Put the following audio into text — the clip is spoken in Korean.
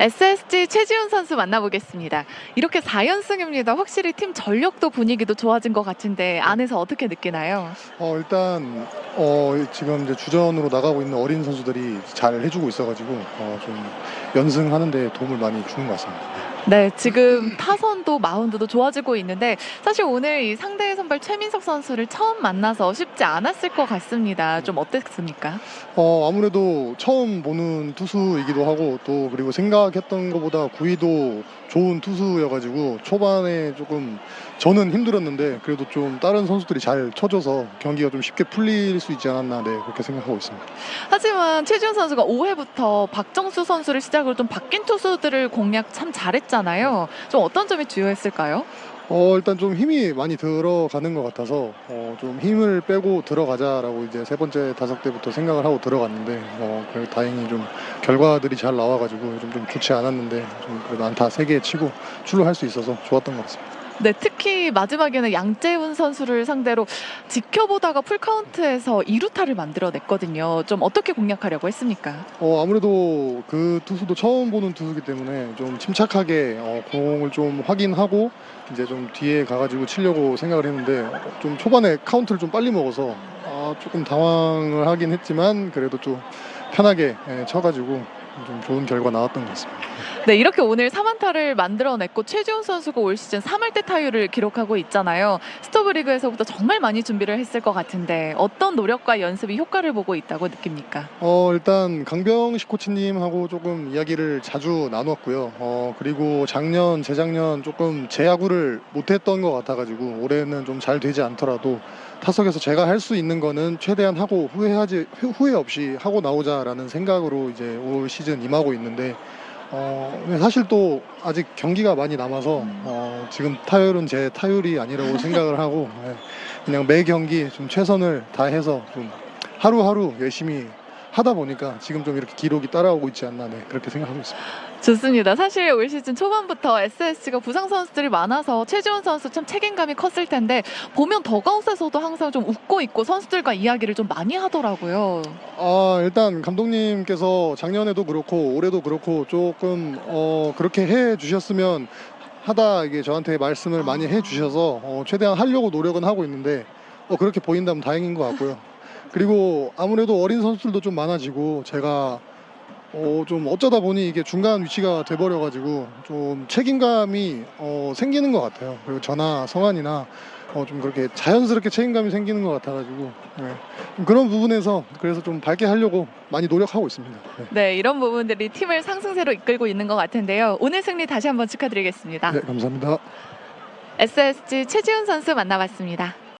SSG 최지훈 선수 만나보겠습니다. 이렇게 4연승입니다. 확실히 팀 전력도 분위기도 좋아진 것 같은데 안에서 어떻게 느끼나요? 어, 일단 어, 지금 이제 주전으로 나가고 있는 어린 선수들이 잘 해주고 있어가지고 어, 좀 연승하는데 도움을 많이 주는 것 같습니다. 네, 지금 타선도 마운드도 좋아지고 있는데 사실 오늘 이 상대 선발 최민석 선수를 처음 만나서 쉽지 않았을 것 같습니다. 좀 어땠습니까? 어, 아무래도 처음 보는 투수이기도 하고 또 그리고 생각했던 것보다 구위도 좋은 투수여가지고 초반에 조금 저는 힘들었는데 그래도 좀 다른 선수들이 잘 쳐줘서 경기가 좀 쉽게 풀릴 수 있지 않았나 네, 그렇게 생각하고 있습니다. 하지만 최지훈 선수가 5회부터 박정수 선수를 시작으로 좀 바뀐 투수들을 공략 참 잘했잖아요. 좀 어떤 점이 주요했을까요? 어 일단 좀 힘이 많이 들어가는 것 같아서 어, 좀 힘을 빼고 들어가자라고 이제 세 번째 다섯 때부터 생각을 하고 들어갔는데 어 그래도 다행히 좀 결과들이 잘 나와가지고 좀, 좀 좋지 않았는데 좀 그래도 안타 세 개 치고 출루할 수 있어서 좋았던 것 같습니다. 네, 특히 마지막에는 양재훈 선수를 상대로 지켜보다가 풀카운트에서 2루타를 만들어냈거든요. 좀 어떻게 공략하려고 했습니까? 어 아무래도 그 투수도 처음 보는 투수기 때문에 좀 침착하게 어, 공을 좀 확인하고 이제 좀 뒤에 가가지고 치려고 생각을 했는데 좀 초반에 카운트를 좀 빨리 먹어서 아, 조금 당황을 하긴 했지만 그래도 좀 편하게 예, 쳐가지고 좀 좋은 결과 나왔던 것 같습니다. 네, 이렇게 오늘 3안타를 만들어냈고 최지훈 선수가 올 시즌 3할대 타율을 기록하고 있잖아요. 스토브 리그에서부터 정말 많이 준비를 했을 것 같은데 어떤 노력과 연습이 효과를 보고 있다고 느낍니까? 어 일단 강병식 코치님하고 조금 이야기를 자주 나눴고요. 어 그리고 작년 재작년 조금 제 야구를 못했던 것 같아가지고 올해는 좀 잘 되지 않더라도 타석에서 제가 할 수 있는 거는 최대한 하고 후회하지 후- 후회 없이 하고 나오자라는 생각으로 이제 올 시즌 임하고 있는데 어 사실 또 아직 경기가 많이 남아서 어 지금 타율은 제 타율이 아니라고 생각을 하고 예, 그냥 매 경기 좀 최선을 다해서 좀 하루하루 열심히 하다 보니까 지금 좀 이렇게 기록이 따라오고 있지 않나 네, 그렇게 생각하고 있습니다. 좋습니다. 사실 올 시즌 초반부터 SSG가 부상 선수들이 많아서 최지원 선수 참 책임감이 컸을 텐데 보면 더가웃에서도 항상 좀 웃고 있고 선수들과 이야기를 좀 많이 하더라고요. 아 일단 감독님께서 작년에도 그렇고 올해도 그렇고 조금 어 그렇게 해 주셨으면 하다 이게 저한테 말씀을 많이 해 주셔서 어, 최대한 하려고 노력은 하고 있는데 어, 그렇게 보인다면 다행인 것 같고요. 그리고 아무래도 어린 선수들도 좀 많아지고 제가 어, 좀 어쩌다 보니 이게 중간 위치가 돼버려가지고 좀 책임감이 어, 생기는 것 같아요. 그리고 저나 성환이나 어, 좀 그렇게 자연스럽게 책임감이 생기는 것 같아가지고 네. 좀 그런 부분에서 그래서 좀 밝게 하려고 많이 노력하고 있습니다. 네. 네, 이런 부분들이 팀을 상승세로 이끌고 있는 것 같은데요. 오늘 승리 다시 한번 축하드리겠습니다. 네, 감사합니다. SSG 최지훈 선수 만나봤습니다.